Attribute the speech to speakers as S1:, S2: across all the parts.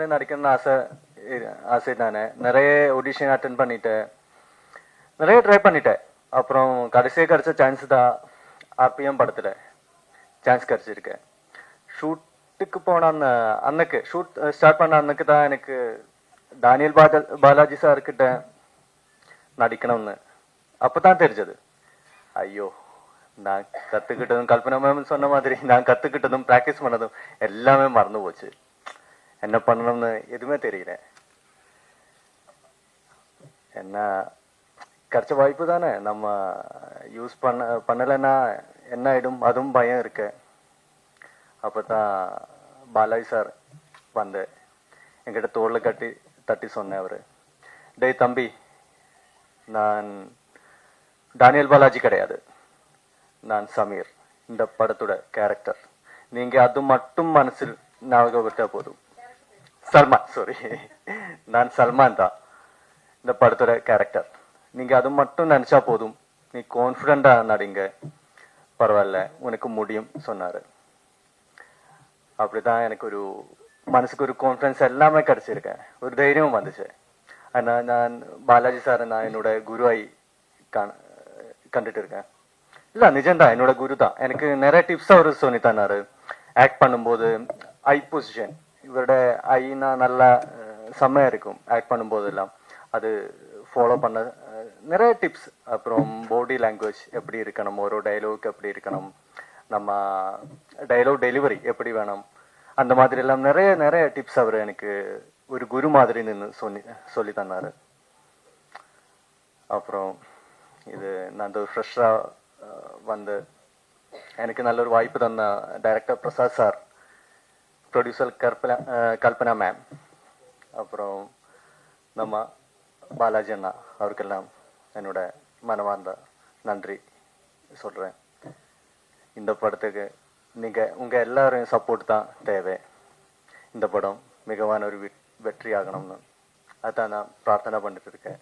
S1: படத்துல நடிக்கணும்னு ஆசை இ- ஆசை தானே நிறைய ஆடிஷன் அட்டன் பண்ணிட்டேன் நிறைய ட்ரை பண்ணிட்டேன் அப்புறம் கடைசியாக கிடைச்ச சான்ஸ் தான் ஆர்பிஎம் படத்துல சான்ஸ் கிடைச்சிருக்கேன் ஷூட்டுக்கு போன அன்ன அன்னைக்கு ஷூட் ஸ்டார்ட் பண்ண அன்னைக்கு தான் எனக்கு டானியல் பாஜ பாலாஜி சார் கிட்ட நடிக்கணும்னு அப்பதான் தெரிஞ்சது ஐயோ நான் கத்துக்கிட்டதும் கல்பனா மேம் சொன்ன மாதிரி நான் கத்துக்கிட்டதும் ப்ராக்டிஸ் பண்ணதும் எல்லாமே மறந்து போச்சு என்ன பண்ணணும்னு எதுவுமே தெரியல. என்ன கிடைச்ச வாய்ப்பு தானே. நம்ம யூஸ் பண்ண பண்ணலைன்னா என்ன ஆயிடும்? அதுவும் பயம் இருக்கு. அப்பதான் பாலாஜி சார் வந்து என்கிட்ட தோளில் கட்டி தட்டி சொன்னேன் அவர். டேய் தம்பி நான் டானியல் பாலாஜி கிடையாது. நான் சமீர். இந்த படத்தோட கேரக்டர் நீங்க அது மட்டும் மனசில் ஞாபகம் விட்டா போதும். சல்மான் சாரி நான் சல்மான் தான் இந்த படத்தோட கேரக்டர் நீங்கள் அது மட்டும் நினச்சா போதும். நீ கான்ஃபிடண்டாக நடிங்க. பரவாயில்ல உனக்கு முடியும் சொன்னார். அப்படி தான் எனக்கு ஒரு மனசுக்கு ஒரு கான்ஃபிடன்ஸ் எல்லாமே கிடச்சிருக்கேன் ஒரு தைரியமும் வந்துச்சு. ஆனால் நான் பாலாஜி சாரை நான் என்னோட குருவாய் காண- கண்டுட்டு இருக்கேன். இல்லை நிஜம்தான். என்னோட குரு தான். எனக்கு நிறைய டிப்ஸ் அவர் சொல்லி தந்தாரு. ஆக்ட் பண்ணும்போது ஐ பொசிஷன் இவரோட ஐனா நல்லா அஹ், செம்மையா இருக்கும் ஆக்ட் பண்ணும்போது எல்லாம் அது ஃபாலோ பண்ண நிறைய டிப்ஸ் அப்புறம் பாடி லாங்குவேஜ் எப்படி இருக்கணும் ஒரு டைலாக் எப்படி இருக்கணும் நம்ம டைலாக் டெலிவரி எப்படி வேணும் அந்த மாதிரி எல்லாம் நிறைய நிறைய டிப்ஸ் அவர் எனக்கு ஒரு குரு மாதிரி நின்று சொல்லி சொல்லி தந்தார். அப்புறம் இது நான் ஃப்ரெஷ்ஷாக வந்து எனக்கு நல்ல ஒரு வாய்ப்பு தந்த director Prasad sir. Producer Karpana Kalpana ma'am அப்புறம் நம்ம பாலாஜி அண்ணா அவருக்கெல்லாம் என்னோட மனமார்ந்த நன்றி சொல்கிறேன் இந்த படத்துக்கு நீங்கள் உங்கள் எல்லாரும் சப்போர்ட் தான் தேவை. இந்த படம் மிகவான ஒரு வெற்றி ஆகணும்னு அதான் நான் பிரார்த்தனை பண்ணிட்டு இருக்கேன்.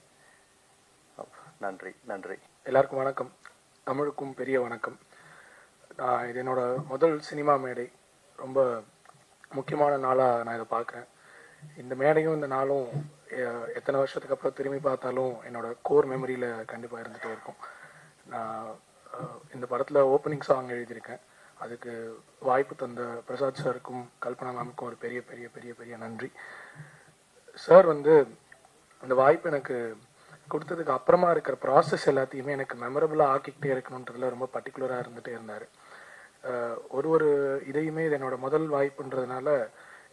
S1: நன்றி நன்றி.
S2: எல்லாருக்கும் வணக்கம். தமிழுக்கும் பெரிய வணக்கம். நான் இது என்னோட முதல் சினிமா மேடை. ரொம்ப முக்கியமான நாளாக நான் இதை பார்க்குறேன். இந்த மேடையும் இந்த நாளும் எத்தனை வருஷத்துக்கு அப்புறம் திரும்பி பார்த்தாலும் என்னோட கோர் மெமரியில் கண்டிப்பாக இருந்துகிட்டே இருக்கும். நான் இந்த படத்தில் ஓப்பனிங் சாங் எழுதியிருக்கேன். அதுக்கு வாய்ப்பு தந்த பிரசாத் சாருக்கும் கல்பனா மேமுக்கும் ஒரு பெரிய பெரிய பெரிய பெரிய நன்றி. சார் வந்து அந்த வாய்ப்பு எனக்கு கொடுத்ததுக்கு அப்புறமா இருக்கிற ப்ராசஸ் எல்லாத்தையுமே எனக்கு மெமரபுளாக ஆக்கிக்கிட்டே இருக்கணுன்றதுல ரொம்ப பர்டிகுலராக இருந்துகிட்டே இருந்தார். ஒரு ஒரு இதையுமே இது என்னோட முதல் வாய்ப்புன்றதுனால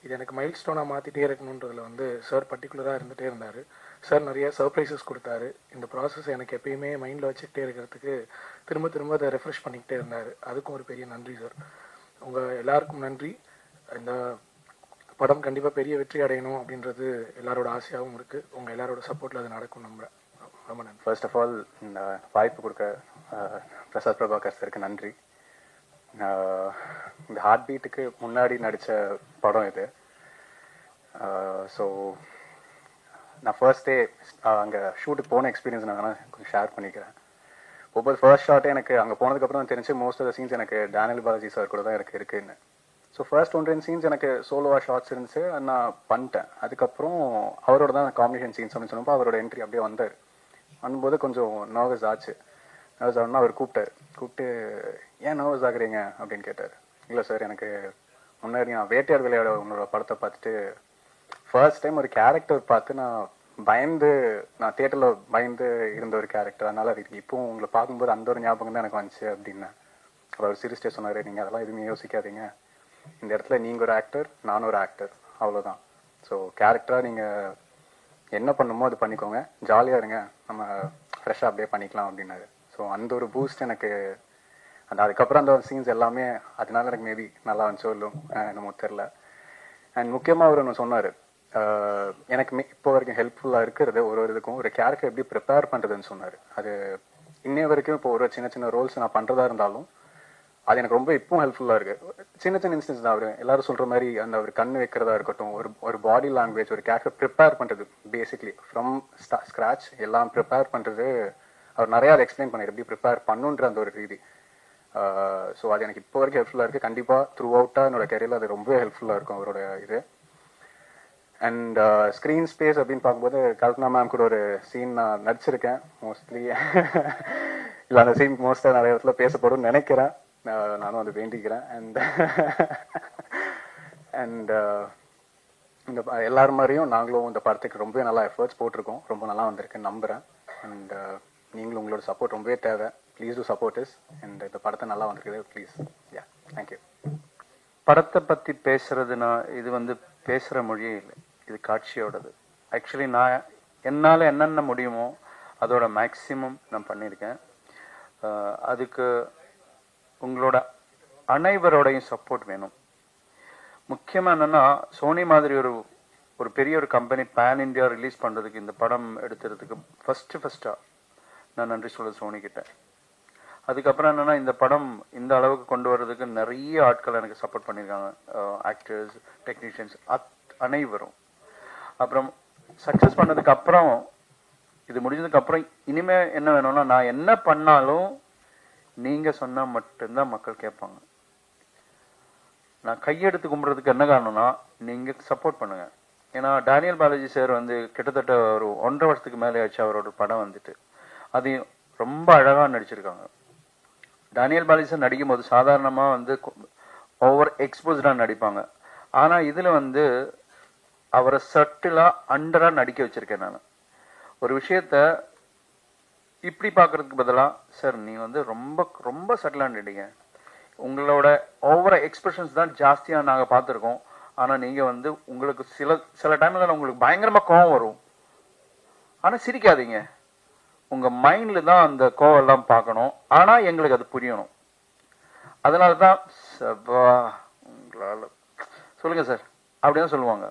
S2: இது எனக்கு மைல் ஸ்டோனாக மாற்றிட்டே இருக்கணுன்றதுல வந்து சார் பர்டிகுலராக இருந்துகிட்டே இருந்தார். சார் நிறைய சர்ப்ரைசஸ் கொடுத்தாரு. இந்த ப்ராசஸ் எனக்கு எப்பயுமே மைண்டில் வச்சுக்கிட்டே இருக்கிறதுக்கு திரும்ப திரும்ப அதை ரெஃப்ரெஷ் பண்ணிக்கிட்டே இருந்தார். அதுக்கும் ஒரு பெரிய நன்றி சார் உங்கள் எல்லாருக்கும் நன்றி. இந்த படம் கண்டிப்பாக பெரிய வெற்றி அடையணும் அப்படின்றது எல்லாரோட ஆசையாகவும் இருக்குது உங்கள் எல்லாரோட சப்போர்ட்டில் அது நடக்கும் நம்புகிறேன் ரொம்ப நன்றி.
S3: ஃபர்ஸ்ட் ஆஃப் ஆல் இந்த வாய்ப்பு கொடுக்க பிரசாத் பிரபாகர் சாருக்கு நன்றி. இந்த ஹார்ட் பீட்டுக்கு முன்னாடி நடித்த படம் இது. ஸோ நான் ஃபர்ஸ்ட் டே அங்கே ஷூட்டுக்கு போன எக்ஸ்பீரியன்ஸ் நான் வேணால் கொஞ்சம் ஷேர் பண்ணிக்கிறேன். ஒவ்வொரு ஃபர்ஸ்ட் ஷாட்டே எனக்கு அங்கே போனதுக்கப்புறம் தெரிஞ்சு மோஸ்ட் ஆஃப் த சீன்ஸ் எனக்கு டேனியல் பாலாஜி சார் கூட தான் எனக்கு இருக்குன்னு. ஸோ ஃபர்ஸ்ட் ஒன் ரெண்டு சீன்ஸ் எனக்கு சோலோவாக ஷார்ட்ஸ் இருந்துச்சு நான் பண்ணிட்டேன். அதுக்கப்புறம் அவரோட தான் காம்பினேஷன் சீன்ஸ் அப்படின்னு சொன்னப்போ அவரோட என்ட்ரி அப்படியே வந்தார். பண்ணும்போது கொஞ்சம் நர்வஸ் ஆச்சு. நர்வஸ் ஆகணும்னா அவர் கூப்பிட்டார். கூப்பிட்டு ஏன் நர்வஸ் ஆகுறீங்க? அப்படின்னு கேட்டார். இல்லை சார் எனக்கு முன்னாடி நான் வேட்டையார் விளையாட உங்களோட படத்தை பார்த்துட்டு ஃபர்ஸ்ட் டைம் ஒரு கேரக்டர் பார்த்து நான் பயந்து நான் தியேட்டரில் பயந்து இருந்த ஒரு கேரக்டர் அதனால் அது இப்போவும் உங்களை பார்க்கும்போது அந்த ஒரு ஞாபகம் தான் எனக்கு வந்துச்சு அப்படின்னேன் அவர் சிரிச்சிட்டே சொன்னார் நீங்கள் அதெல்லாம் எதுவுமே யோசிக்காதீங்க. இந்த இடத்துல நீங்கள் ஒரு ஆக்டர் நானும் ஒரு ஆக்டர் அவ்வளோதான் ஸோ கேரக்டராக நீங்கள் என்ன பண்ணுமோ அது பண்ணிக்கோங்க. ஜாலியாக இருங்க. நம்ம ஃப்ரெஷ்ஷாக அப்படியே பண்ணிக்கலாம் அப்படின்னாரு. ஸோ அந்த ஒரு பூஸ்ட் எனக்கு அந்த அதுக்கப்புறம் அந்த சீன்ஸ் எல்லாமே அதனால எனக்கு மேபி நல்லா இருந்துச்சோ சொல்லும் என்னமோ தெரில அண்ட் முக்கியமாக அவர் ஒன்று சொன்னார். எனக்கு மே- இப்போ வரைக்கும் ஹெல்ப்ஃபுல்லாக இருக்கிறது ஒரு ஒரு இதுக்கும் ஒரு கேரக்டர் எப்படி ப்ரிப்பேர் பண்ணுறதுன்னு சொன்னார். அது இன்னைய வரைக்கும் இப்போ ஒரு சின்ன சின்ன ரோல்ஸ் நான் பண்ணுறதா இருந்தாலும் அது எனக்கு ரொம்ப இப்பவும் ஹெல்ப்ஃபுல்லாக இருக்கு. சின்ன சின்ன இன்ஸ்டன்ஸ் தான் அவர் எல்லாரும் சொல்ற மாதிரி அந்த அவர் கண் வைக்கிறதா இருக்கட்டும் ஒரு ஒரு பாடி லாங்குவேஜ் ஒரு கேரக்டர் ப்ரிப்பேர் பண்ணுறது பேசிக்லி ஃப்ரம் ஸ்க்ராச் எல்லாம் ப்ரிப்பேர் பண்ணுறது அவர் நிறைய அதை எக்ஸ்பிளைன் பண்ணார் எப்படி ப்ரிப்பேர் பண்ணுன்ற அந்த ஒரு ரீதி ஸோ அது எனக்கு இப்போ வரைக்கும் ஹெல்ப்ஃபுல்லாக இருக்குது கண்டிப்பாக த்ரூ அவுட்டாக என்னோட கெரியரில் அது ரொம்ப ஹெல்ப்ஃபுல்லாக இருக்கும் அவரோட இது. அண்ட் ஸ்க்ரீன் ஸ்பேஸ் அப்படின்னு பார்க்கும்போது கல்பனா மேம் கூட ஒரு சீன் நான் நடிச்சிருக்கேன் மோஸ்ட்லி இல்லை அந்த சீன் மோஸ்ட்டாக நிறைய இடத்துல பேசப்படும்னு நினைக்கிறேன். நானும் அதை வேண்டிக்கிறேன். அண்ட் அண்ட் இந்த எல்லார் மாதிரியும் நாங்களும் இந்த படத்துக்கு ரொம்பவே நல்லா எஃபர்ட்ஸ் போட்டிருக்கோம். ரொம்ப நல்லா வந்திருக்குன்னு நம்புகிறேன் அண்ட் நீங்களும் உங்களோட சப்போர்ட் ரொம்பவே தேவை. Please do support us and இந்த படத்தை நல்லா வந்திருக்குது. ப்ளீஸ் யா தேங்க்யூ
S4: படத்தை பத்தி பேசுறதுனா இது வந்து பேசுற மொழியே இல்லை. இது காட்சியோடது. ஆக்சுவலி நான் என்னால் என்னென்ன முடியுமோ அதோட மேக்சிமம் நான் பண்ணியிருக்கேன். அதுக்கு உங்களோட அனைவரோடையும் சப்போர்ட் வேணும். முக்கியமா என்னன்னா சோனி மாதிரி ஒரு ஒரு பெரிய ஒரு கம்பெனி பேன் இந்தியா ரிலீஸ் பண்றதுக்கு இந்த படம் எடுத்துறதுக்கு ஃபர்ஸ்ட் ஃபஸ்ட்டாக நான் நன்றி சொல்ல சோனி அதுக்கப்புறம் என்னன்னா இந்த படம் இந்த அளவுக்கு கொண்டு வர்றதுக்கு நிறைய ஆட்கள் எனக்கு சப்போர்ட் பண்ணியிருக்காங்க. ஆக்டர்ஸ் டெக்னீஷியன்ஸ் அனைவரும். அப்புறம் சக்ஸஸ் பண்ணதுக்கு அப்புறம் இது முடிஞ்சதுக்கு அப்புறம் இனிமே என்ன வேணும்னா நான் என்ன பண்ணாலும் நீங்க சொன்னா மட்டும்தான் மக்கள் கேட்பாங்க. நான் கையெடுத்து கும்பிடுறதுக்கு என்ன காரணம்னா நீங்க சப்போர்ட் பண்ணுங்க. ஏன்னா டேனியல் பாலாஜி சார் வந்து கிட்டத்தட்ட ஒரு ஒன்றரை வருஷத்துக்கு மேலே ஆச்சு அவரோட படம் வந்துட்டு. அதையும் ரொம்ப அழகாக நடிச்சிருக்காங்க. டேனியல் பாலிசன் நடிக்கும் போது சாதாரணமாக வந்து ஓவர் எக்ஸ்போஸ்டாக நடிப்பாங்க. ஆனால் இதில் வந்து அவரை சட்டிலாக அண்டராக நடிக்க வச்சுருக்கேன் நான். ஒரு விஷயத்த இப்படி பார்க்குறதுக்கு பதிலாக சார் நீ வந்து ரொம்ப ரொம்ப சட்டிலாக நடிங்க உங்களோட ஓவர எக்ஸ்பிரஷன்ஸ் தான் ஜாஸ்தியாக நாங்கள் பார்த்துருக்கோம் ஆனால் நீங்கள் வந்து உங்களுக்கு சில சில டைமில் உங்களுக்கு பயங்கரமாக கோவம் வரும். ஆனால் சிரிக்காதீங்க. உங்க மைண்ட்ல தான் அந்த கோவம் எல்லாம் பார்க்கணும். ஆனா எங்களுக்கு அது புரியணும். அதனால தான் சபா உங்களால. சொல்லுங்க சார் அப்படிதான் சொல்லுவாங்க.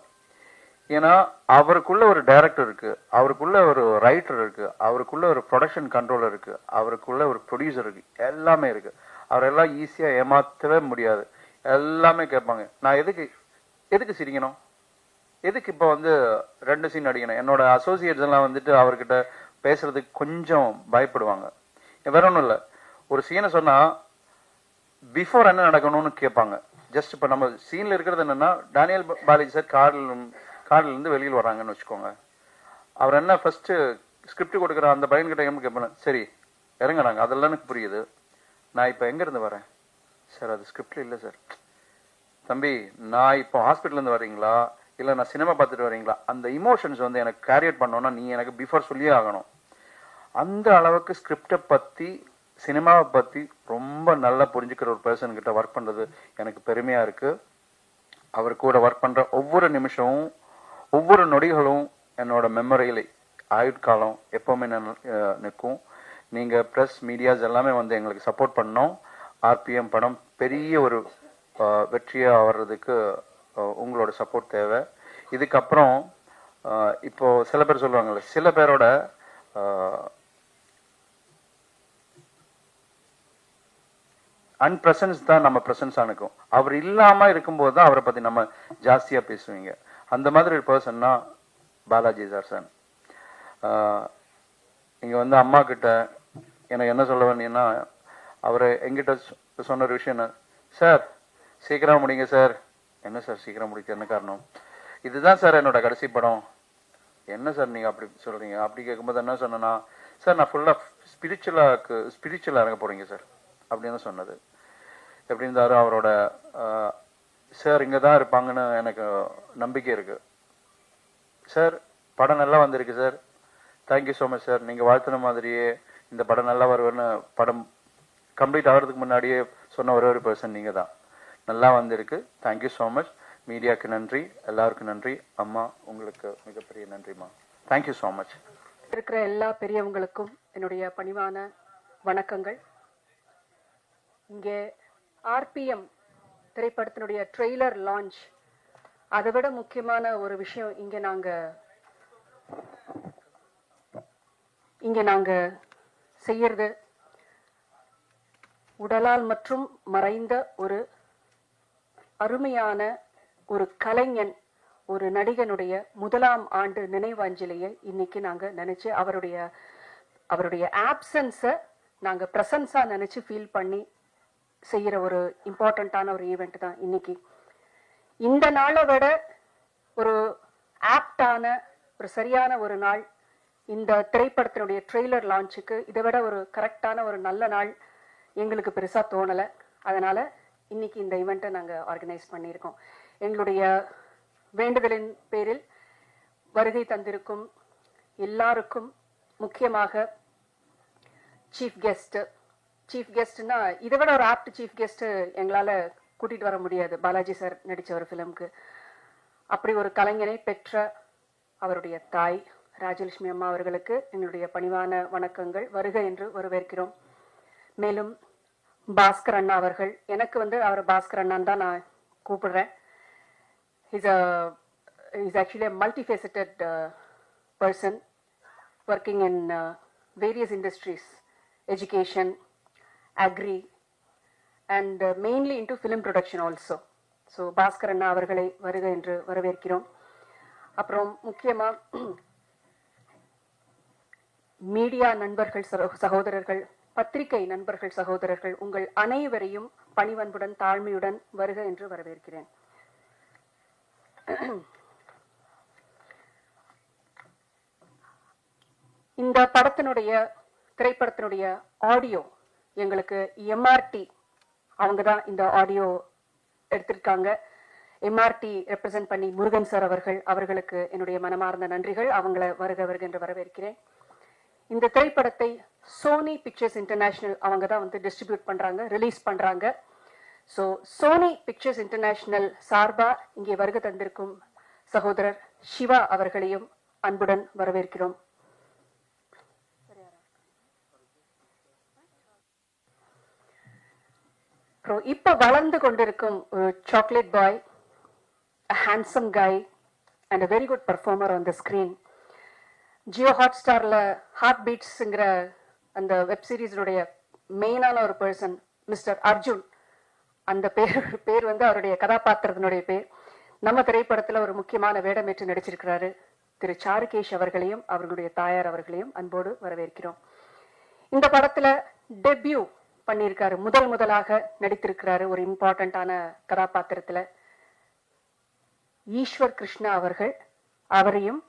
S4: ஏன்னா அவருக்குள்ள ஒரு டைரக்டர் இருக்கு. அவருக்குள்ள ஒரு ரைட்டர் இருக்கு. அவருக்குள்ள ஒரு ப்ரொடக்ஷன் கண்ட்ரோலர் இருக்கு. அவருக்குள்ள ஒரு ப்ரொடியூசர் இருக்கு. எல்லாமே இருக்கு. அவரெல்லாம் ஈஸியா ஏமாத்தவே முடியாது. எல்லாமே கேட்பாங்க. நான் எதுக்கு எதுக்கு சிரிக்கணும்? எதுக்கு இப்போ வந்து ரெண்டு சீன் அடிக்கணும் என்னோட அசோசியேட்ஸ் எல்லாம் வந்துட்டு அவர்கிட்ட பேசுறதுக்கு கொஞ்சம் பயப்படுவாங்க. வேற ஒன்றும் இல்லை. ஒரு சீனை சொன்னால் பிஃபோர் என்ன நடக்கணும்னு கேட்பாங்க. ஜஸ்ட் இப்போ நம்ம சீனில் இருக்கிறது என்னென்னா டேனியல் பாலாஜி சார் காரில் கார்லேருந்து வெளியில் வராங்கன்னு வச்சுக்கோங்க. அவர் என்ன ஃபஸ்ட்டு ஸ்கிரிப்ட் கொடுக்குற அந்த பையன்கிட்ட என்ன கேட்பேன் சரி இறங்குறாங்க அதெல்லாம் எனக்கு புரியுது. நான் இப்போ எங்கேருந்து வரேன்? சார் அது ஸ்கிரிப்டில் இல்லை சார் தம்பி நான் இப்போ ஹாஸ்பிட்டல்லேருந்து வரீங்களா இல்லை நான் சினிமா பார்த்துட்டு வரீங்களா அந்த இமோஷன்ஸ் வந்து எனக்கு கேரியட் பண்ணோன்னா நீ எனக்கு பிஃபோர் சொல்லியே ஆகணும். அந்த அளவுக்கு ஸ்கிரிப்டை பற்றி சினிமாவை பற்றி ரொம்ப நல்லா புரிஞ்சுக்கிற ஒரு பர்சன்கிட்ட ஒர்க் பண்ணுறது எனக்கு பெருமையாக இருக்குது அவர் கூட ஒர்க் பண்ணுற ஒவ்வொரு நிமிஷமும் ஒவ்வொரு நொடிகளும் என்னோட மெமரியில் ஆயுட்காலம் எப்பவுமே நிற்கும். நீங்கள் ப்ரெஸ் மீடியாஸ் எல்லாமே வந்து எங்களுக்கு சப்போர்ட் பண்ணோம். ஆர்பிஎம் படம் பெரிய ஒரு வெற்றியாக வர்றதுக்கு உங்களோட சப்போர்ட் தேவை. இதுக்கப்புறம் இப்போது சில பேர் சொல்லுவாங்கள்ல சில பேரோட அன்பிரசன்ஸ் தான் நம்ம பிரசன்ஸ் அனுக்கும் அவர் இல்லாமல் இருக்கும்போது தான் அவரை பற்றி நம்ம ஜாஸ்தியாக பேசுவீங்க. அந்த மாதிரி ஒரு பர்சன்னா பாலாஜி சார் சார். இங்க வந்து அம்மா கிட்ட எனக்கு என்ன சொல்ல வேண்டியன்னா அவர் எங்கிட்ட சொன்ன ஒரு விஷயம் என்ன? சார் சீக்கிரம் முடிங்க சார். என்ன சார் சீக்கிரம் முடிக்க? என்ன காரணம்? இதுதான் சார் என்னோட கடைசி படம். என்ன சார் நீங்கள் அப்படி சொல்கிறீங்க அப்படி கேட்கும்போது என்ன சொன்னேன்னா சார் நான் ஃபுல்லாக ஸ்பிரிச்சுவலாக ஸ்பிரிச்சுவலாக இறங்க போகிறீங்க சார். அப்படின்னு சொன்னது. எப்படி இருந்தாலும் அவரோட சார் இங்கே தான் இருப்பாங்கன்னு எனக்கு நம்பிக்கை இருக்கு. சார் படம் நல்லா வந்திருக்கு sir. Thank you so much sir நீங்கள் வாழ்த்துன மாதிரியே இந்த படம் நல்லா வருவேன்னு படம் கம்ப்ளீட் ஆகிறதுக்கு முன்னாடியே சொன்ன ஒரே ஒரு பர்சன் நீங்கள் தான் நல்லா வந்திருக்கு. தேங்க்யூ ஸோ மச் மீடியாவுக்கு நன்றி. எல்லாருக்கும் நன்றி. அம்மா உங்களுக்கு மிகப்பெரிய நன்றிம்மா. தேங்க்யூ ஸோ மச்
S5: இருக்கிற எல்லா பெரியவங்களுக்கும் என்னுடைய பணிவான வணக்கங்கள். இங்கே ஆர்பிஎம் திரைப்படத்தினுடைய ட்ரெய்லர் லான்ச். அதை விட முக்கியமான ஒரு விஷயம் இங்கே நாங்க இங்கே நாங்க செய்யறது. உடலால் மற்றும் மறைந்த ஒரு அருமையான ஒரு கலைஞன் ஒரு நடிகனுடைய முதலாம் ஆண்டு நினைவாஞ்சலியை இன்னைக்கு நாங்க நினைச்சு அவருடைய அவருடைய ஆப்சன்ஸை நாங்க ப்ரெசன்ஸா நினைச்சு ஃபீல் பண்ணி செய்கிற ஒரு இம்பார்ட்டண்ட்டான ஒரு ஈவெண்ட் தான் இன்னைக்கு. இந்த நாளை விட ஒரு ஆப்டான ஒரு சரியான ஒரு நாள் இந்த திரைப்படத்தினுடைய ட்ரெய்லர் லான்ச்சுக்கு இதை விட ஒரு கரெக்டான ஒரு நல்ல நாள் எங்களுக்கு பெருசாக தோணலை. அதனால் இன்னைக்கு இந்த ஈவெண்ட்டை நாங்கள் ஆர்கனைஸ் பண்ணியிருக்கோம். எங்களுடைய வேண்டுதலின் பேரில் வருகை தந்திருக்கும் எல்லாருக்கும் முக்கியமாக சீஃப் கெஸ்ட்டு சீஃப் கெஸ்ட்னா இதை விட ஒரு ஆப்ட் சீஃப் கெஸ்ட் எங்களால் கூட்டிட்டு வர முடியாது. பாலாஜி சார் நடித்த ஒரு ஃபிலிம்க்கு அப்படி ஒரு கலைஞனை பெற்ற அவருடைய தாய் ராஜலட்சுமி அம்மா அவர்களுக்கு எங்களுடைய பணிவான வணக்கங்கள். வருக என்று வரவேற்கிறோம். மேலும் பாஸ்கர் அண்ணா அவர்கள் எனக்கு வந்து அவர் பாஸ்கர் அண்ணான்னு தான் நான் கூப்பிடுறேன். Is a is actually a multifaceted person working in various industries education agri and mainly into film production also so Bhaskar அண்ணா அவர்களை வருக என்று வரவேற்கிறோம். அப்புறம் முக்கியமாக மீடியா நண்பர்கள் சகோ- சகோதரர்கள் பத்திரிகை நண்பர்கள் சகோதரர்கள் உங்கள் அனைவரையும் பணிவன்புடன் தாழ்மையுடன் வருக என்று வரவேற்கிறேன். இந்த படத்தினுடைய திரைப்படத்தினுடைய ஆடியோ எங்களுக்கு எம்ஆர்டி அவங்க தான் இந்த ஆடியோ எடுத்திருக்காங்க. எம்ஆர்டி ரெப்ரசன்ட் பண்ணி முருகன் சார் அவர்கள் அவர்களுக்கு என்னுடைய மனமார்ந்த நன்றிகள். அவங்கள வருக வருக என்று வரவேற்கிறேன். இந்த திரைப்படத்தை சோனி பிக்சர்ஸ் இன்டர்நேஷனல் அவங்க தான் வந்து டிஸ்ட்ரிபியூட் பண்றாங்க ரிலீஸ் பண்றாங்க. ஸோ சோனி பிக்சர்ஸ் இன்டர்நேஷனல் சார்பா இங்கே வருகை தந்திருக்கும் சகோதரர் சிவா அவர்களையும் அன்புடன் வரவேற்கிறோம். அப்புறம் இப்போ வளர்ந்து கொண்டிருக்கும் ஒரு chocolate boy handsome guy and a very good performer on the screen Jio hot ஸ்டாரில் ஹார்ட் பீட்ஸுங்கிற அந்த வெப்சீரிஸுடைய மெயினான ஒரு பர்சன் மிஸ்டர் அர்ஜுன் அந்த பேர் பேர் வந்து அவருடைய கதாபாத்திரத்தினுடைய பேர். நம்ம திரைப்படத்தில் ஒரு முக்கியமான வேடமேற்று நடிச்சிருக்கிறாரு திரு சாருகேஷ் அவர்களையும் அவர்களுடைய தாயார் அவர்களையும் அன்போடு வரவேற்கிறோம். இந்த படத்தில் டெபியூ பண்ணியிருக்காரு. முதல் முதலாக நடித்திருக்கிறாரு ஒரு இம்பார்ட்டண்ட்டான கதாபாத்திரத்துல ஈஸ்வர் கிருஷ்ணா அவர்கள். அவரையும்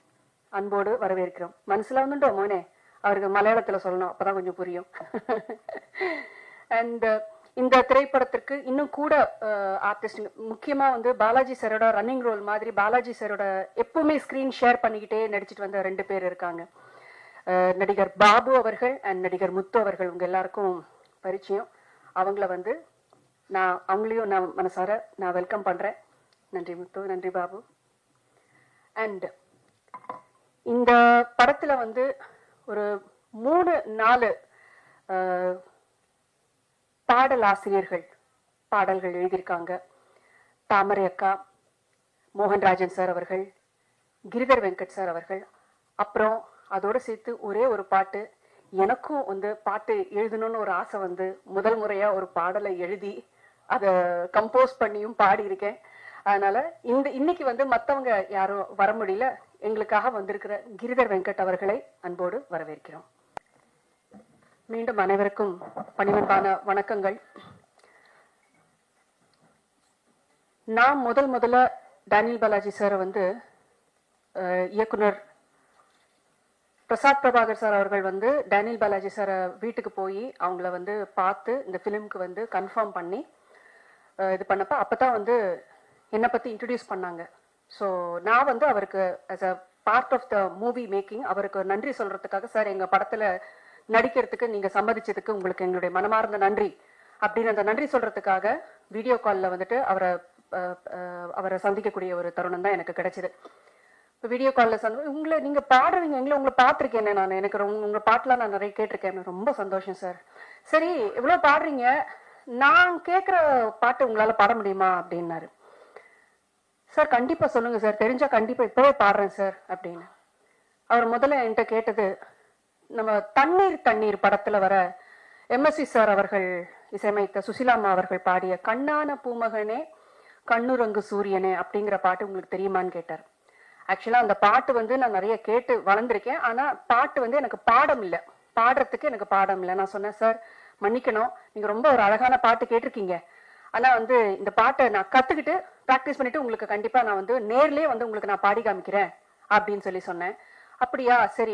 S5: அன்போடு வரவேற்கிறோம். மனசுல வந்துட்டோ மோனே? அவருக்கு மலையாளத்துல சொல்லணும். அப்பதான் கொஞ்சம் புரியும். அண்ட் இந்த திரைப்படத்திற்கு இன்னும் கூட ஆர்டிஸ்ட் முக்கியமா வந்து பாலாஜி சாரோட ரன்னிங் ரோல் மாதிரி பாலாஜி சாரோட எப்பவுமே ஸ்க்ரீன் ஷேர் பண்ணிக்கிட்டே நடிச்சிட்டு வந்த ரெண்டு பேர் இருக்காங்க. நடிகர் பாபு அவர்கள் அண்ட் நடிகர் முத்து அவர்கள் உங்க எல்லாருக்கும் பரிச்சயம். அவங்கள வந்து நான் அவங்களையும் நான் மனசார நான் வெல்கம் பண்றேன். நன்றி முத்து நன்றி பாபு. அண்ட் இந்த படத்துல வந்து ஒரு மூணு நாலு பாடல் ஆசிரியர்கள் பாடல்கள் எழுதியிருக்காங்க. தாமரை அக்கா மோகன்ராஜன் சார் அவர்கள் கிரிதர் வெங்கட் சார் அவர்கள். அப்புறம் அதோட சேர்த்து ஒரே ஒரு பாட்டு எனக்கும் வந்து பாட்டு எழுதணும்னு ஒரு ஆசை வந்து முதல் முறையா ஒரு பாடலை எழுதி அதை கம்போஸ் பண்ணியும் பாடியிருக்கேன். அதனால இந்த இன்னைக்கு வந்து மத்தவங்க யாரும் வர முடியல. எங்களுக்காக வந்திருக்கிற கிரிதர் வெங்கட் அவர்களை அன்போடு வரவேற்கிறோம். மீண்டும் அனைவருக்கும் பணிவன்பான வணக்கங்கள். நான் முதல் முதல்ல டேனியல் பாலாஜி சாரை வந்து அஹ், இயக்குனர் பிரசாத் பிரபாகர் சார் அவர்கள் வந்து டேனியல் பாலாஜி சாரை வீட்டுக்கு போய் அவங்கள வந்து பார்த்து இந்த ஃபிலிம்க்கு வந்து கன்ஃபார்ம் பண்ணி இது பண்ணப்ப அப்பதான் வந்து என்னை பத்தி இன்ட்ரடியூஸ் பண்ணாங்க. ஸோ நான் வந்து அவருக்கு as a part of the movie making அவருக்கு நன்றி சொல்றதுக்காக சார் எங்க படத்துல நடிக்கிறதுக்கு நீங்க சம்மதிச்சதுக்கு உங்களுக்கு எங்களுடைய மனமார்ந்த நன்றி. அப்படின்னு அந்த நன்றி சொல்றதுக்காக வீடியோ காலில் வந்துட்டு அவரை அஹ், அஹ், அவரை சந்திக்கக்கூடிய ஒரு தருணம் தான் எனக்கு கிடைச்சிது. இப்போ வீடியோ காலில் சந்தோஷம் உங்களை நீங்கள் பாடுறீங்க. எங்களை உங்களை பார்த்துருக்கேன் நான். எனக்கு ரொம்ப- உங்கள் பாட்டெலாம் நான் நிறைய கேட்டிருக்கேன். ரொம்ப சந்தோஷம் சார் சரி இவ்வளோ பாடுறீங்க. நான் கேட்குற பாட்டு உங்களால் பாட முடியுமா? அப்படின்னாரு. சார் கண்டிப்பாக சொல்லுங்கள் சார் தெரிஞ்சால் கண்டிப்பாக இப்போவே பாடுறேன் சார் அப்படின்னு. அவர் முதல்ல என்கிட்ட கேட்டது நம்ம தண்ணீர் தண்ணீர் படத்தில் வர எம்எஸ்சி சார் அவர்கள் இசையமைத்த சுசிலாமா அவர்கள் பாடிய கண்ணான பூமகனே கண்ணுரங்கு சூரியனே அப்படிங்கிற பாட்டு உங்களுக்கு தெரியுமான்னு கேட்டார். ஆக்சுவலா அந்த பாட்டு வந்து நான் நிறைய கேட்டு வளர்ந்துருக்கேன். ஆனா பாட்டு வந்து எனக்கு பாடம் இல்லை. பாடுறதுக்கு எனக்கு பாடம் இல்லை. நான் சொன்னேன் சார் மன்னிக்கணும். நீங்க ரொம்ப ஒரு அழகான பாட்டு கேட்டிருக்கீங்க. ஆனா வந்து இந்த பாட்டை நான் கத்துக்கிட்டு ப்ராக்டிஸ் பண்ணிட்டு உங்களுக்கு கண்டிப்பா நான் வந்து நேர்லயே வந்து உங்களுக்கு நான் பாடி காமிக்கிறேன் அப்படின்னு சொல்லி சொன்னேன். அப்படியா? சரி.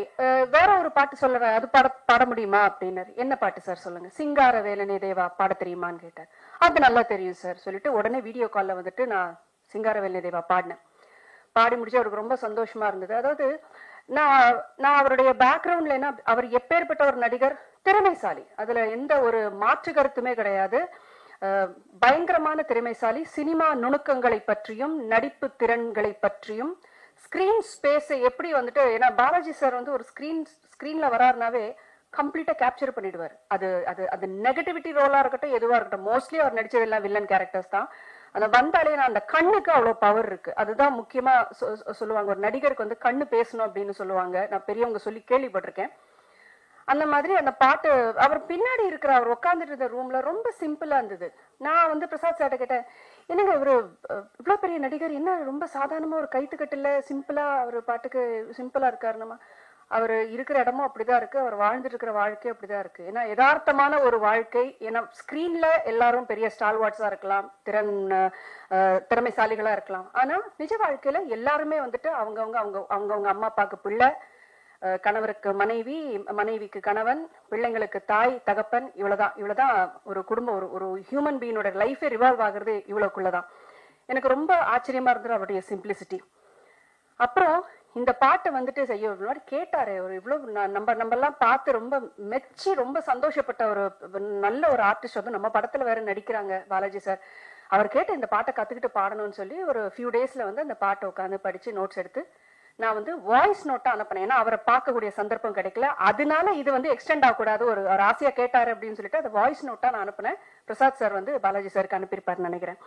S5: வேற ஒரு பாட்டு சொல்லுறேன் அது பாட பாட முடியுமா? அப்படின்னாரு. என்ன பாட்டு சார்? சொல்லுங்க. சிங்கார வேலனே தேவா பாட தெரியுமான்னு கேட்டார். அது நல்லா தெரியும் சார். சொல்லிட்டு உடனே வீடியோ காலில் வந்துட்டு நான் சிங்கார வேலனே தேவா பாடினேன். பாடி முடிச்சு அவருக்கு ரொம்ப சந்தோஷமா இருந்தது. அதாவது நான் நான் அவருடைய பேக்ரவுண்ட்ல என்ன அவர் எப்பேற்பட்ட ஒரு நடிகர்? திறமைசாலி. அதுல எந்த ஒரு மாற்று கருத்துமே கிடையாது. பயங்கரமான திறமைசாலி. சினிமா நுணுக்கங்களை பற்றியும் நடிப்பு திறன்களை பற்றியும் ஸ்கிரீன் ஸ்பேஸை எப்படி வந்துட்டு ஏன்னா பாலாஜி சார் வந்து ஒரு ஸ்கிரீன் ஸ்கிரீன்ல வராருனாவே கம்ப்ளீட்டா கேப்சர் பண்ணிடுவார். அது அது அது நெகட்டிவிட்டி ரோலா இருக்கட்டும் எதுவா இருக்கட்டும் மோஸ்ட்லி அவர் நடிச்சது எல்லாம் வில்லன் கேரக்டர்ஸ் தான். அந்த வந்தாலே நான் அந்த கண்ணுக்கு அவ்வளவு பவர் இருக்கு. அதுதான் முக்கியமா சொ- சொல்லுவாங்க. ஒரு நடிகருக்கு வந்து கண்ணு பேசணும் அப்படின்னு சொல்லுவாங்க. நான் பெரியவங்க சொல்லி கேள்விப்பட்டிருக்கேன். அந்த மாதிரி அந்த பாட்டு அவர் பின்னாடி இருக்கிற அவர் உட்காந்துட்டு இருந்த ரூம்ல ரொம்ப சிம்பிளா இருந்தது. நான் வந்து பிரசாத் சார்ட்ட கேட்டேன் என்னங்க ஒரு அஹ், இவ்வளவு பெரிய நடிகர்? என்ன ரொம்ப சாதாரணமா ஒரு கைத்துக்கட்டுல சிம்பிளா ஒரு பாட்டுக்கு சிம்பிளா இருக்காருனமா அவர் இருக்கிற இடமும் அப்படிதான் இருக்கு. அவர் வாழ்ந்துட்டு இருக்கிற வாழ்க்கை அப்படிதான் இருக்கு. ஏன்னா யதார்த்தமான ஒரு வாழ்க்கை. ஏன்னா ஸ்கிரீன்ல எல்லாரும் பெரிய ஸ்டால்வாட்ஸா இருக்கலாம். திறன் திறமைசாலிகளா இருக்கலாம். ஆனா நிஜ வாழ்க்கையில எல்லாருமே வந்துட்டு அவங்கவங்க அவங்க அவங்கவுங்க அம்மா அப்பாவுக்கு பிள்ளை அஹ் கணவருக்கு மனைவி மனைவிக்கு கணவன் பிள்ளைங்களுக்கு தாய் தகப்பன் இவ்வளவுதான். இவ்வளவுதான் ஒரு குடும்பம் ஒரு ஒரு ஹியூமன் பீயினோட லைஃபே ரிவால்வ் ஆகுறது இவ்வளவுக்குள்ளதான். எனக்கு ரொம்ப ஆச்சரியமா இருந்தது அவருடைய சிம்பிளிசிட்டி அப்புறம் இந்த பாட்டை வந்துட்டு செய்ய ஒரு கேட்டாரு ஒரு இவ்வளவு நம்ம நம்ம எல்லாம் பார்த்து ரொம்ப மெச்சி ரொம்ப சந்தோஷப்பட்ட ஒரு நல்ல ஒரு ஆர்டிஸ்ட் வந்து நம்ம படத்துல வேற நடிக்கிறாங்க பாலாஜி சார் அவர் கேட்டு இந்த பாட்டை கத்துக்கிட்டு பாடணும்னு சொல்லி ஒரு ஃபியூ டேஸ்ல வந்து அந்த பாட்டை உட்காந்து படிச்சு நோட்ஸ் எடுத்து நான் வந்து வாய்ஸ் நோட்டா அனுப்பினேன். ஏன்னா அவரை பார்க்கக்கூடிய சந்தர்ப்பம் கிடைக்கல. அதனால இது வந்து எக்ஸ்டெண்ட் ஆகக்கூடாது. ஒரு ராசியா ஆசையா கேட்டாரு அப்படின்னு சொல்லிட்டு அதை வாய்ஸ் நோட்டா நான் அனுப்பினேன். பிரசாத் சார் வந்து பாலாஜி சாருக்கு அனுப்பியிருப்பாருன்னு நினைக்கிறேன்.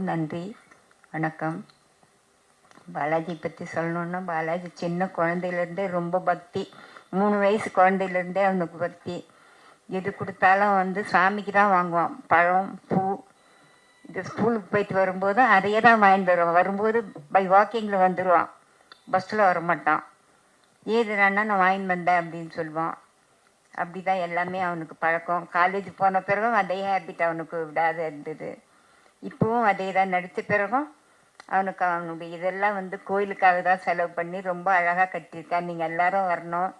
S6: அனைவருக்கும் நன்றி. வணக்கம். பாலாஜி பற்றி சொல்லணுன்னா பாலாஜி சின்ன குழந்தையிலேருந்தே ரொம்ப பக்தி. மூணு வயசு குழந்தையிலேருந்தே அவனுக்கு பக்தி. எது கொடுத்தாலும் வந்து சாமிக்கு தான் வாங்குவான். பழம் பூ. இது ஸ்கூலுக்கு போயிட்டு வரும்போது அதையே தான் வாங்கிட்டு வருவான். வரும்போது பை வாக்கிங்கில் வந்துடுவான் பஸ்ஸில் வர மாட்டான் ஏது நான் வாங்கிட்டு வந்தேன் அப்படின்னு சொல்லுவான். அப்படி தான் எல்லாமே அவனுக்கு பழக்கம். காலேஜ் போன பிறகும் அதே ஹேபிட் அவனுக்கு விடாத இருந்தது. இப்போவும் அதே தான் நடித்த பிறகும் அவனுக்கு அவனுடைய இதெல்லாம் வந்து கோயிலுக்காக தான் செலவு பண்ணி ரொம்ப அழகாக கட்டியிருக்கான். நீங்கள் எல்லாரும் வரணும்.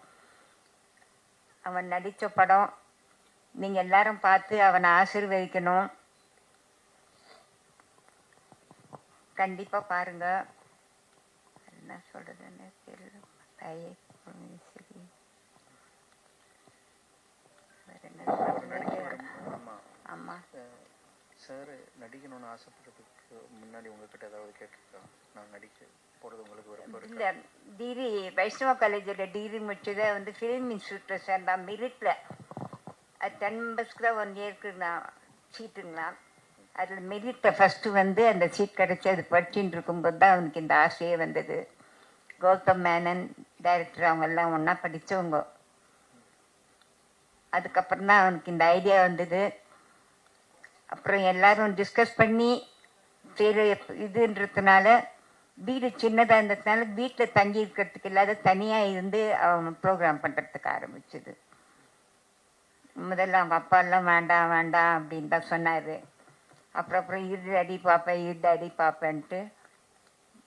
S6: அவன் நடித்த படம் நீங்கள் எல்லாரும் பார்த்து அவனை ஆசீர்வதிக்கணும். கண்டிப்பாக பாருங்க. என்ன சொல்கிறதுன்னு தெரியல. தாயே சரி. என்ன
S7: சார் நடிக்கணும்னு ஆசைப்படுறதுக்கு முன்னாடி உங்ககிட்ட ஏதாவது கேட்டிருக்கா? நான் நடிக்க போகிறது உங்களுக்கு விருப்பம்
S6: இல்லை டிகிரி வைஷ்ணவ காலேஜில் டிகிரி முடிச்சதை வந்து ஃபிலிம் இன்ஸ்டியூட்டில் சேர்ந்தான் மெரிட்டில். அது டென் மெம்பர்ஸ்க்கு தான் ஒன் இயர்க்கு நான் சீட்டுங்களா? அதில் மெரிட்டில். ஃபஸ்ட்டு வந்து அந்த சீட் கிடச்சி அது படிச்சுட்டு இருக்கும்போது தான் அவனுக்கு இந்த ஆசையே வந்தது. கௌதம் மேனன் டைரக்டர் அவங்கெல்லாம் ஒன்றா படித்தவங்க அதுக்கப்புறம் தான் அவனுக்கு இந்த ஐடியா வந்தது. அப்புறம் எல்லாரும் டிஸ்கஸ் பண்ணி சரி இதுன்றதுனால வீடு சின்னதாக இருந்ததுனால வீட்டில் தங்கி இருக்கிறதுக்கு இல்லாத தனியாக இருந்து அவங்க ப்ரோக்ராம் பண்ணுறதுக்கு ஆரம்பிச்சது. முதல்ல அவங்க அப்பா எல்லாம் வேண்டாம் வேண்டாம் அப்படின்னு தான் சொன்னார். அப்புறம் அப்புறம் இரு அடி பார்ப்பேன் இரு அடி பார்ப்பேன்ட்டு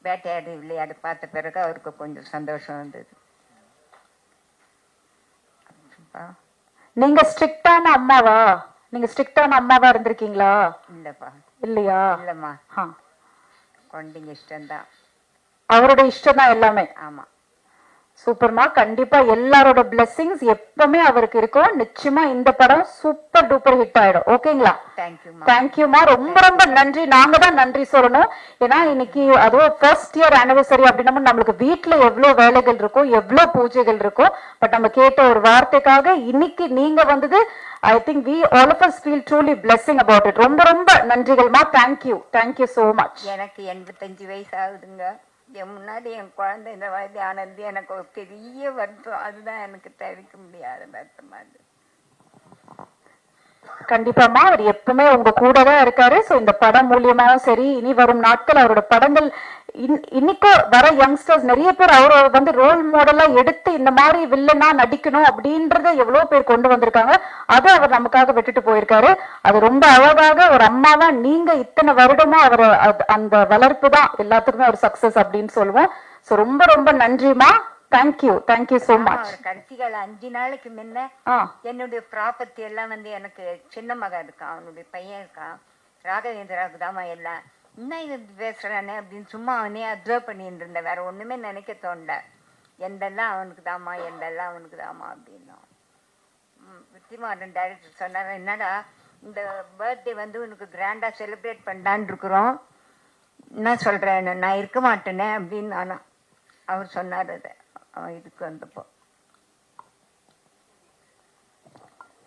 S6: வேட்டையாடு விளையாடு பார்த்த பிறகு அவருக்கு கொஞ்சம் சந்தோஷம் வந்தது.
S8: நீங்கள் ஸ்ட்ரிக்டான அம்மாவா? நீங்க ஸ்ட்ரிக்டான அம்மாவா இருந்திருக்கீங்களா?
S6: இல்லைப்பா.
S8: இல்லையா?
S6: இல்லைம்மா. குழந்தைங்க இஷ்டம்தான்
S8: அவரோட இஷ்டம் தான் எல்லாமே.
S6: ஆமாம்
S8: சூப்பர்மா கண்டிப்பா எல்லாரோட பிளெஸிங்ஸ் எப்பவுமே அவருக்கு இருக்கும். நிச்சயமா இந்த படம் சூப்பர் டூப்பர் ஹிட் ஆயிடும். ஓகேங்களா? தேங்க்யூமா ரொம்ப ரொம்ப நன்றி. நாங்க தான் நன்றி சொல்லணும். ஏன்னா இன்னைக்கு அதுவும் ஃபர்ஸ்ட் இயர் ஆனிவர்சரி அப்படின்னா நம்மளுக்கு வீட்ல எவ்வளவு வேலைகள் இருக்கும் எவ்வளவு பூஜைகள் இருக்கும் பட் நம்ம கேட்ட ஒரு வார்த்தைக்காக இன்னைக்கு நீங்க வந்தது I think we all of us feel truly blessing about it ரொம்ப ரொம்ப நன்றிகள்மா thank you thank you so much
S6: எனக்கு எண்பத்தஞ்சு வயசு ஆகுதுங்க. என் முன்னாடி என் குழந்தை இந்த வயது ஆனது எனக்கு ஒரு பெரிய வருத்தம். அதுதான் எனக்கு தவிர்க்க முடியாத வருத்தமா இருக்கு
S8: கண்டிப்பாமா அவர் எப்பவுமே உங்க கூட தான் இருக்காரு. சோ இந்த படம் மூலியமாவும் சரி இனி வரும் நாட்கள் அவரோட படங்கள் இன்னைக்கு வர யங்ஸ்டர்ஸ் நிறைய பேர் அவரை வந்து ரோல் மாடலா எடுத்து இந்த மாதிரி வில்லனா நடிக்கணும் அப்படின்றத எவ்வளவு பேர் கொண்டு வந்திருக்காங்க. அதை அவர் நமக்காக விட்டுட்டு போயிருக்காரு. அது ரொம்ப அழகாக ஒரு அம்மாவா நீங்க இத்தனை வருடமா அவர் அந்த வளர்ப்பு தான் எல்லாத்துக்குமே ஒரு சக்சஸ் அப்படின்னு சொல்லுவோம். சோ ரொம்ப ரொம்ப நன்றிமா thank you thank you so much
S6: அவர் கடைசி கால அஞ்சு நாளைக்கு முன்ன என்னுடைய ப்ராப்பர்ட்டி எல்லாம் வந்து எனக்கு சின்ன மகன் இருக்கான் அவனுடைய பையன் இருக்கான். ராகவேந்திராவுக்கு தாமா எல்லாம். என்ன இது பேசுகிறானே அப்படின்னு சும்மா அவனே அப்சர்வ் பண்ணிட்டு இருந்தேன் வேற ஒன்றுமே நினைக்க தோண்ட எந்தெல்லாம் அவனுக்கு தாமா எந்தெல்லாம் அவனுக்கு தாமா அப்படின்னும் வித்திமாறன் டைரக்டர் சொன்னார் என்னடா இந்த பர்த்டே வந்து உனக்கு கிராண்டாக செலிப்ரேட் பண்ணலான்னு இருக்கிறோம். என்ன சொல்கிறேன் நான் இருக்க மாட்டேனே அப்படின்னு நானா அவர் சொன்னார் அதை. அவன் இதுக்கு வந்தப்போ.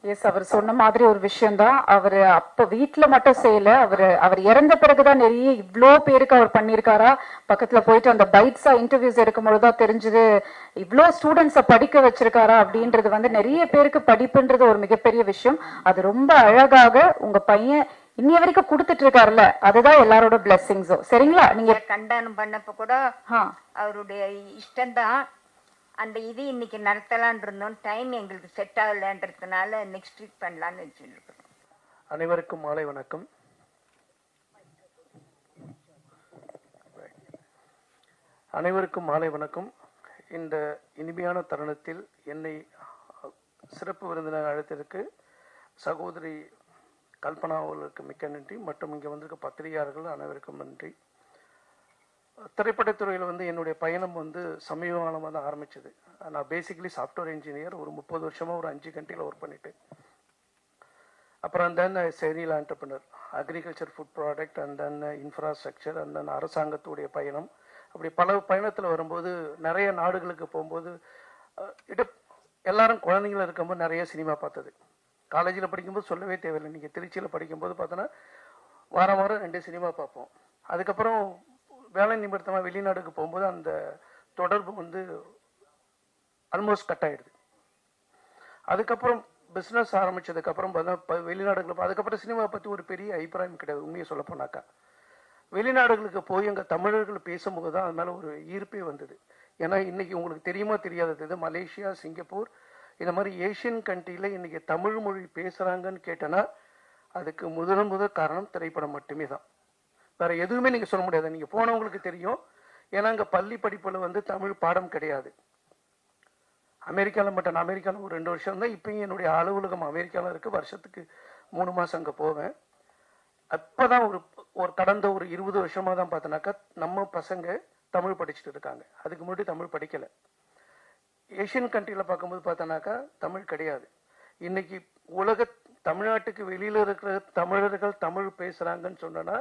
S8: எஸ் அவர் சொன்ன மாதிரி ஒரு விஷயம் தான் அவர் அப்ப வீட்ல மட்டும் செய்யல. அவர் அவர் இறந்த பிறகுதான் நிறைய இவ்ளோ பேருக்கு அவர் பண்ணியிருக்காரா? பக்கத்துல போயிட்டு அந்த பைட்ஸா இன்டர்வியூஸ் எடுக்கும்போது தான் தெரிஞ்சது இவ்ளோ ஸ்டூடெண்ட்ஸை படிக்க வச்சிருக்காரா அப்படின்றது வந்து நிறைய பேருக்கு படிப்புன்றது ஒரு மிகப்பெரிய விஷயம். அது ரொம்ப அழகாக உங்க பையன் இன்னைய வரைக்கும் கொடுத்துட்டு இருக்காருல்ல அதுதான் எல்லாரோட பிளெஸிங்ஸும் சரிங்களா? நீங்க
S6: கண்டானம் பண்ணப்ப கூட அவருடைய இஷ்டம்தான். அந்த இது இன்னைக்கு நடத்தலான் இருந்தோம் டைம் எங்களுக்கு செட் ஆகலன்றதுனால நெக்ஸ்ட் வீக் பண்ணலான்னு வச்சுருக்கோம்
S9: அனைவருக்கும் மாலை வணக்கம். அனைவருக்கும் மாலை வணக்கம். இந்த இனிமையான தருணத்தில் என்னை சிறப்பு விருந்தினர் அழைத்ததற்கு சகோதரி கல்பனா அவர்களுக்கு மிக்க நன்றி. மற்றும் இங்கே வந்திருக்க பத்திரிகையாளர்கள் அனைவருக்கும் நன்றி. திரைப்படத்துறையில் வந்து என்னுடைய பயணம் வந்து சமீப காலமாக தான் ஆரம்பிச்சது. நான் பேசிக்கலி சாஃப்ட்வேர் இன்ஜினியர் ஒரு முப்பது வருஷமாக ஒரு அஞ்சு கண்ட்ரியில் ஒர்க் பண்ணிட்டு. அப்புறம் then serial entrepreneur agriculture food product and then infrastructure and then அரசாங்கத்துடைய பயணம். அப்படி பல பயணத்தில் வரும்போது நிறைய நாடுகளுக்கு போகும்போது இட எல்லாரும் குழந்தைங்கள இருக்கும்போது நிறைய சினிமா பார்த்தது. காலேஜில் படிக்கும்போது சொல்லவே தேவையில்லை. நீங்கள் திருச்சியில் படிக்கும்போது பார்த்தோன்னா வாரம் வாரம் ரெண்டு சினிமா பார்ப்போம். அதுக்கப்புறம் வேலை நிமித்தமாக வெளிநாடுக்கு போகும்போது அந்த தொடர்பு வந்து ஆல்மோஸ்ட் கட் ஆயிடுது. அதுக்கப்புறம் பிஸ்னஸ் ஆரம்பித்ததுக்கப்புறம் பார்த்தா வெளிநாடுகளுக்கு அதுக்கப்புறம் சினிமாவை பற்றி ஒரு பெரிய அபிப்பிராயம் கிடையாது உண்மையை சொல்ல போனாக்கா. வெளிநாடுகளுக்கு போய் அங்கே தமிழர்கள் பேசும்போது தான் அது மேலே ஒரு ஈர்ப்பே வந்தது. ஏன்னா இன்னைக்கு உங்களுக்கு தெரியுமா தெரியாதது இது மலேசியா சிங்கப்பூர் இந்த மாதிரி ஏஷியன் கண்ட்ரியில் இன்னைக்கு தமிழ் மொழி பேசுகிறாங்கன்னு கேட்டேன்னா அதுக்கு முதல் முதல் காரணம் திரைப்படம் மட்டுமே தான். வேற எதுவுமே நீங்கள் சொல்ல முடியாது. நீங்கள் போனவங்களுக்கு தெரியும். ஏன்னா அங்கே பள்ளி படிப்பில் வந்து தமிழ் பாடம் கிடையாது. அமெரிக்காவில் மட்டும் நான் அமெரிக்காவில் ஒரு ரெண்டு வருஷம் தான். இப்பயும் என்னுடைய அலுவலகம் அமெரிக்காவில் இருக்குது வருஷத்துக்கு மூணு மாதம் அங்கே போவேன். அப்பதான் ஒரு ஒரு கடந்த ஒரு இருபது வருஷமா தான் பார்த்தோன்னாக்கா நம்ம பசங்க தமிழ் படிச்சுட்டு இருக்காங்க. அதுக்கு முன்னாடி தமிழ் படிக்கல. ஏஷியன் கண்ட்ரியில் பார்க்கும்போது பார்த்தோன்னாக்கா தமிழ் கிடையாது. இன்னைக்கு உலக தமிழ்நாட்டுக்கு வெளியில இருக்கிற தமிழர்கள் தமிழ் பேசுறாங்கன்னு சொன்னோன்னா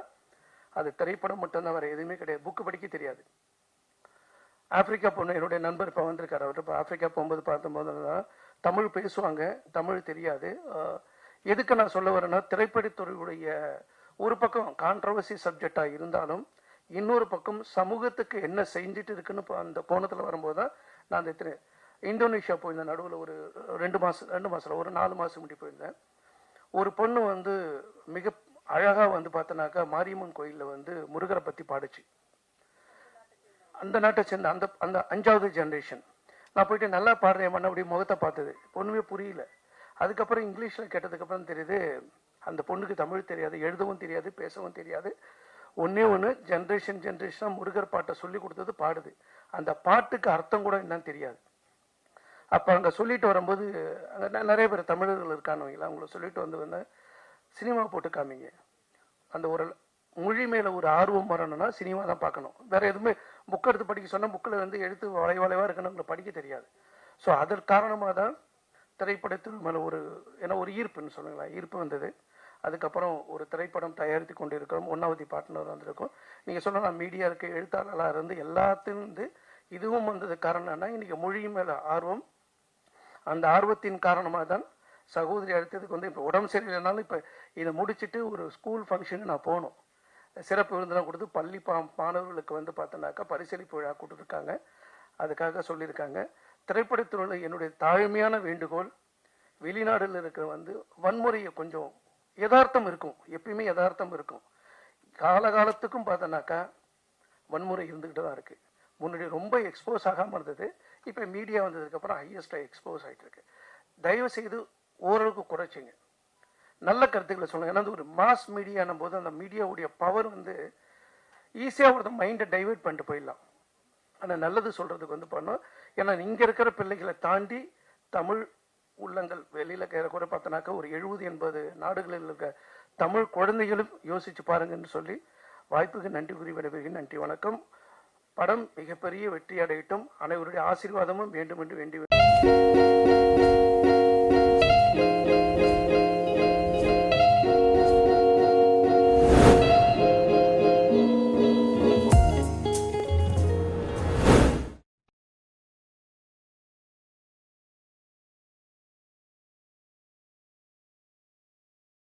S9: அது திரைப்படம் மட்டும்தான் வேறு எதுவுமே கிடையாது. புக்கு படிக்க தெரியாது. ஆப்பிரிக்கா பொண்ணு என்னுடைய நண்பர் இப்போ வந்திருக்கார். அவர் இப்போ ஆப்பிரிக்கா போகும்போது பார்த்தபோது தான் தமிழ் பேசுவாங்க தமிழ் தெரியாது. எதுக்கு நான் சொல்ல வரேன்னா திரைப்படத்துறையுடைய ஒரு பக்கம் கான்ட்ரவர்சி சப்ஜெக்டாக இருந்தாலும் இன்னொரு பக்கம் சமூகத்துக்கு என்ன செஞ்சுட்டு இருக்குன்னு இப்போ அந்த கோணத்தில் வரும்போது தான் நான் அந்த திரை இந்தோனேஷியா போயிருந்தேன். நடுவில் ஒரு ரெண்டு மாதம் ரெண்டு மாதத்தில் ஒரு நாலு மாதம் முடி போயிருந்தேன். ஒரு பொண்ணு வந்து மிக அழகாக வந்து பார்த்தோன்னாக்கா மாரியம்மன் கோயிலில் வந்து முருகரை பற்றி பாடுச்சு. அந்த நாட்டை சேர்ந்த அந்த அந்த அஞ்சாவது ஜென்ரேஷன் நான் போயிட்டு நல்லா பாடுறேன் மண்ண அப்படி முகத்தை பார்த்தது. பொண்ணுமே புரியல. அதுக்கப்புறம் இங்கிலீஷில் கேட்டதுக்கப்புறம் தெரியுது அந்த பொண்ணுக்கு தமிழ் தெரியாது எழுதவும் தெரியாது பேசவும் தெரியாது. ஒன்றே ஒன்று ஜென்ரேஷன் ஜென்ரேஷனாக முருகர் பாட்டை சொல்லி கொடுத்தது பாடுது. அந்த பாட்டுக்கு அர்த்தம் கூட என்னன்னு தெரியாது. அப்போ அங்கே சொல்லிட்டு வரும்போது அங்கே நிறைய பேர் தமிழர்கள் இருக்கானவங்களா அவங்கள சொல்லிட்டு வந்து வந்து சினிமா போட்டு காமிங்க. அந்த ஒரு மொழி மேல ஒரு ஆர்வம் வரணும்னா சினிமா தான் பார்க்கணும். வேற எதுவுமே புக் எடுத்து படிக்க சொன்னால் புக்கில் வந்து எழுத்து வளை வளைவாக இருக்கணும் உங்களுக்கு படிக்க தெரியாது. ஸோ அதன் காரணமாக தான் திரைப்படத்தில் மேலே ஒரு ஏன்னா ஒரு ஈர்ப்புன்னு சொல்லுங்களேன் ஈர்ப்பு வந்தது. அதுக்கப்புறம் ஒரு திரைப்படம் தயாரித்து கொண்டு இருக்கிறோம் ஒன்றாவது பார்ட்னர் வந்திருக்கோம். நீங்கள் சொல்லலாம் மீடியா இருக்கு எழுத்தாளர்களாக இருந்து எல்லாத்தையும் வந்து இதுவும் வந்தது காரணம்னா இன்றைக்கி மொழி மேலே ஆர்வம். அந்த ஆர்வத்தின் காரணமாக தான் சகோதரி அடுத்ததுக்கு வந்து இப்போ உடம்பு சரியில்லைனாலும் இப்போ இதை முடிச்சுட்டு ஒரு ஸ்கூல் ஃபங்க்ஷனுக்கு நான் போகணும். சிறப்பு விருந்தெல்லாம் கொடுத்து பள்ளி பா மாணவர்களுக்கு வந்து பார்த்தோன்னாக்கா பரிசளிப்பு விழா கொடுத்துருக்காங்க அதுக்காக சொல்லியிருக்காங்க. திரைப்படத்துறையில் என்னுடைய தாழ்மையான வேண்டுகோள் வெளிநாடுல இருக்கிற வந்து வன்முறையை கொஞ்சம் யதார்த்தம் இருக்கும். எப்பயுமே யதார்த்தம் இருக்கும். காலகாலத்துக்கும் பார்த்தோன்னாக்கா வன்முறை இருந்துக்கிட்டு தான் இருக்குது முன்னாடி ரொம்ப எக்ஸ்போஸ் ஆகாமல் இருந்தது. இப்போ மீடியா வந்ததுக்கப்புறம் ஹையஸ்ட்டாக எக்ஸ்போஸ் ஆகிட்டு இருக்கு. தயவு செய்து ஓரளவுக்கு குறைச்சிங்க. நல்ல கருத்துக்களை சொல்லுங்கள் ஏன்னா அது ஒரு மாஸ் மீடியானும் போது அந்த மீடியாவுடைய பவர் வந்து ஈஸியாக ஒருத்தர் மைண்டை டைவர்ட் பண்ணிட்டு போயிடலாம். ஆனால் நல்லது சொல்கிறதுக்கு வந்து பண்ணோம் ஏன்னா இங்கே இருக்கிற பிள்ளைகளை தாண்டி தமிழ் உள்ளங்கள் வெளியில் கேற கூட பார்த்தனாக்கா ஒரு எழுபது எண்பது நாடுகளில் இருக்க தமிழ் குழந்தைகளும் யோசிச்சு பாருங்கன்னு சொல்லி வாய்ப்புக்கு நன்றி கூறி விடைபெறுகிறேன். நன்றி வணக்கம். படம் மிகப்பெரிய வெற்றி அடையட்டும். அனைவருடைய ஆசீர்வாதமும் வேண்டும் என்று வேண்டி